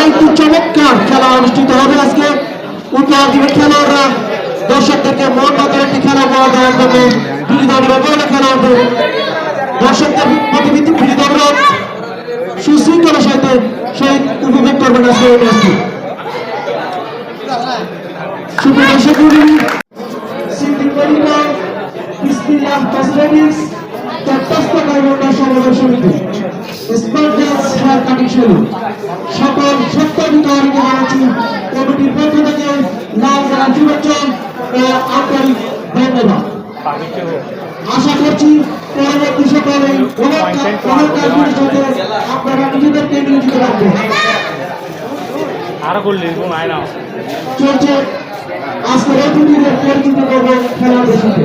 আরেকটি চমৎকার খেলা অনুষ্ঠিত হবে আজকে। উপহার খেলোয়াড়রা। দর্শকদেরকে মন মতো একটি খেলা পাওয়া দেওয়ার জন্য দলের ওপরে খেলা হবে। দর্শকদের প্রতিনিধি দুই দলরা সুশৃঙ্খলার সাথে সেই উপভোগ করবেন আজকে এই ম্যাচটি। সমিতি। কাটিং সেলুন সকল সত্যাধিকারীকে জানাচ্ছি কমিটির পক্ষ থেকে লাল জানা শুভেচ্ছা ও আন্তরিক ধন্যবাদ। আশা করছি পরবর্তী সকালে আপনারা নিজেদেরকে নিয়োজিত রাখবেন আরও করলি চলছে। আজকে অতিথিদের পরিচিত করব খেলাদের সাথে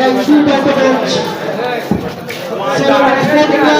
yani şunu ben de vermişim.